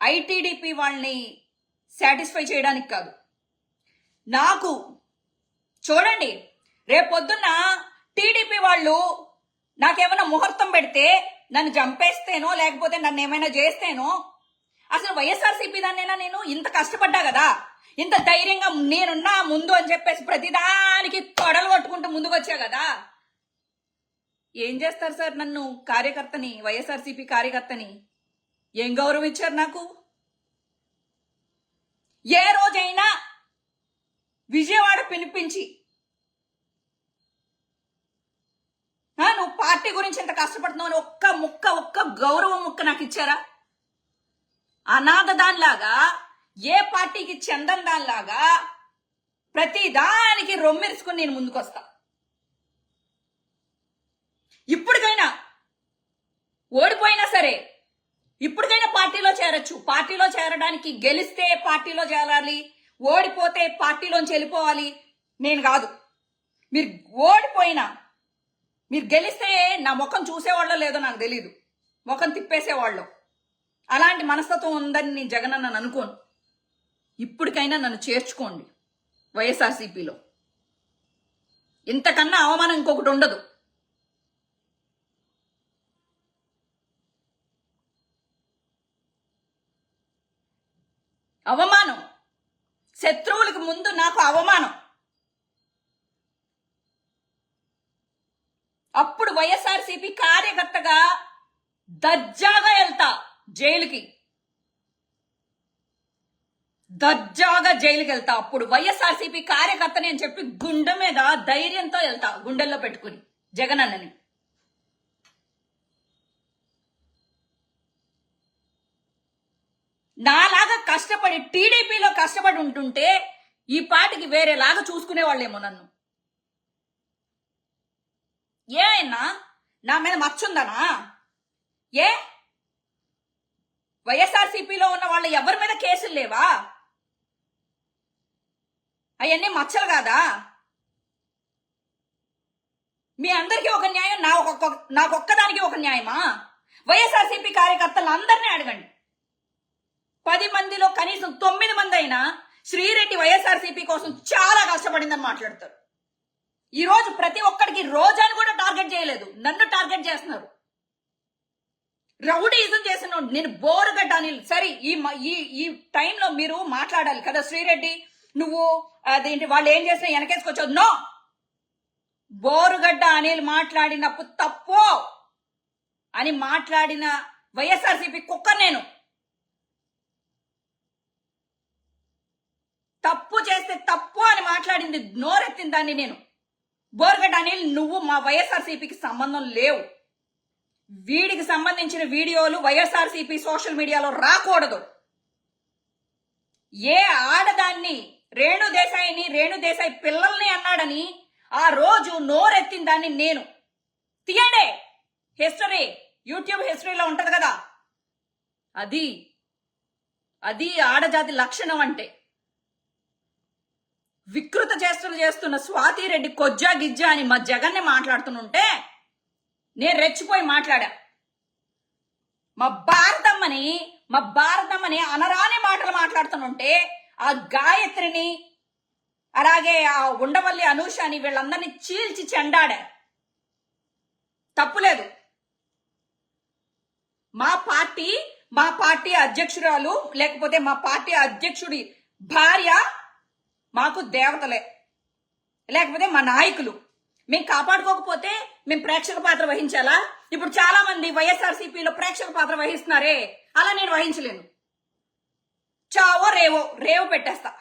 ITDP వాళ్ళని satisfy చేయడానికి కాదు. నాకు చూడండి రేపొద్దున్న టీడీపీ వాళ్ళు నాకేమైనా ముహూర్తం పెడితే నన్ను చంపేస్తేనో లేకపోతే నన్ను ఏమైనా చేస్తేనో అసలు వైఎస్ఆర్సీపీ దాన్నైనా నేను ఇంత కష్టపడ్డా కదా? ఇంత ధైర్యంగా నేనున్నా ముందు అని చెప్పేసి ప్రతిదానికి తొడలు కొట్టుకుంటూ ముందుకు వచ్చా కదా? ఏం చేస్తారు సార్ నన్ను కార్యకర్తని వైఎస్ఆర్సీపీ కార్యకర్తని? ఏం గౌరవం ఇచ్చారు నాకు? ఏ రోజైనా విజయవాడ పిలిపించి నువ్వు పార్టీ గురించి ఎంత కష్టపడుతున్నావు అని ఒక్క ముక్క ఒక్క గౌరవం ముక్క నాకు ఇచ్చారా? అనాథ దానిలాగా ఏ పార్టీకి చెందని దానిలాగా ప్రతి దానికి రొమ్మెరుచుకుని నేను ముందుకొస్తా. ఇప్పటికైనా ఓడిపోయినా సరే ఇప్పటికైనా పార్టీలో చేరొచ్చు. పార్టీలో చేరడానికి గెలిస్తే పార్టీలో చేరాలి. ఓడిపోతే పార్టీలోంచి వెళ్ళిపోవాలి. నేను కాదు. మీరు ఓడిపోయినా మీరు గెలిస్తే నా ముఖం చూసేవాళ్ళో లేదో నాకు తెలియదు ముఖం తిప్పేసేవాళ్ళు. అలాంటి మనస్తత్వం ఉందని నేను జగన్ అన్న అనుకోను. ఇప్పటికైనా నన్ను చేర్చుకోండి. వైఎస్ఆర్సీపీలో. ఇంతకన్నా అవమానం ఇంకొకటి ఉండదు. అవమానం. శత్రువులకు ముందు నాకు అవమానం. అప్పుడు వైఎస్ఆర్సీపీ కార్యకర్తగా దర్జాగా వెళ్తా జైలుకి. దర్జాగా జైలుకి వెళ్తా. అప్పుడు వైఎస్ఆర్సీపీ కార్యకర్తని అని చెప్పి గుండె మీద ధైర్యంతో వెళ్తా గుండెల్లో పెట్టుకుని జగన్ అన్నని నాలాగా కష్టపడి టీడీపీలో కష్టపడి ఉంటుంటే ఈ పాటికి వేరేలాగా చూసుకునేవాళ్ళేమో నన్ను. ఏమైనా నా మీద మచ్చుందనా? ఏ? వైఎస్ఆర్సీపీలో ఉన్న వాళ్ళు ఎవరి మీద కేసులు లేవా? అవన్నీ మచ్చలు కాదా? మీ అందరికీ ఒక న్యాయం నా ఒక్కొక్క నాకొక్కదానికి ఒక న్యాయమా? వైఎస్ఆర్సీపీ కార్యకర్తలు అందరినీ అడగండి. పది మందిలో కనీసం తొమ్మిది మంది అయినా శ్రీరెడ్డి వైఎస్ఆర్సీపీ కోసం చాలా కష్టపడిందని మాట్లాడతారు. ఈ రోజు ప్రతి ఒక్కడికి రోజాని కూడా టార్గెట్ చేయలేదు. నన్ను టార్గెట్ చేస్తున్నారు. రౌడీజం చేసిన నేను బోరుగడ్డ అనిల్ సరే ఈ మ- ఈ ఈ టైంలో మీరు మాట్లాడాలి కదా శ్రీరెడ్డి? నువ్వు అదేంటి వాళ్ళు ఏం చేసినా వెనకేసుకొచ్చావు? నో! బోరుగడ్డ అనిల్ మాట్లాడినప్పుడు తప్పు అని మాట్లాడిన వైఎస్ఆర్సీపీ కుక్క నేను. తప్పు చేస్తే తప్పు అని మాట్లాడింది నోరెత్తిన దాన్ని నేను. బోర్గడ్ అనిల్ నువ్వు మా వైఎస్ఆర్సీపీకి సంబంధం లేవు. వీడికి సంబంధించిన వీడియోలు వైఎస్ఆర్సీపీ సోషల్ మీడియాలో రాకూడదు. ఏ ఆడదాన్ని రేణు దేశాయిని రేణు దేశాయి పిల్లల్ని అన్నాడని ఆ రోజు నోరెత్తిన దాన్ని నేను. తీయండి! హిస్టరీ యూట్యూబ్ హిస్టరీలో ఉంటది కదా. అది అది ఆడజాతి లక్షణం అంటే. వికృత చేష్టలు చేస్తున్న స్వాతి రెడ్డి కొజ్జా గిజ్జా అని మా జగన్ని మాట్లాడుతుంటే నేను రెచ్చిపోయి మాట్లాడా. మా భారతమ్మని మా భారతమ్మని అనరాని మాటలు మాట్లాడుతుంటే ఆ గాయత్రిని అలాగే ఆ ఉండవల్లి అనూషని వీళ్ళందరినీ చీల్చి చెండాడా. తప్పులేదు మా పార్టీ మా పార్టీ అధ్యక్షురాలు లేకపోతే మా పార్టీ అధ్యక్షుడి భార్య మాకు దేవతలే. లేకపోతే మా నాయకులు. మేము కాపాడుకోకపోతే మేము ప్రేక్షక పాత్ర వహించాలా? ఇప్పుడు చాలా మంది వైఎస్ఆర్సీపీలో ప్రేక్షక పాత్ర వహిస్తున్నారే. అలా నేను వహించలేను. చావో రేవో రేవో పెట్టేస్తా.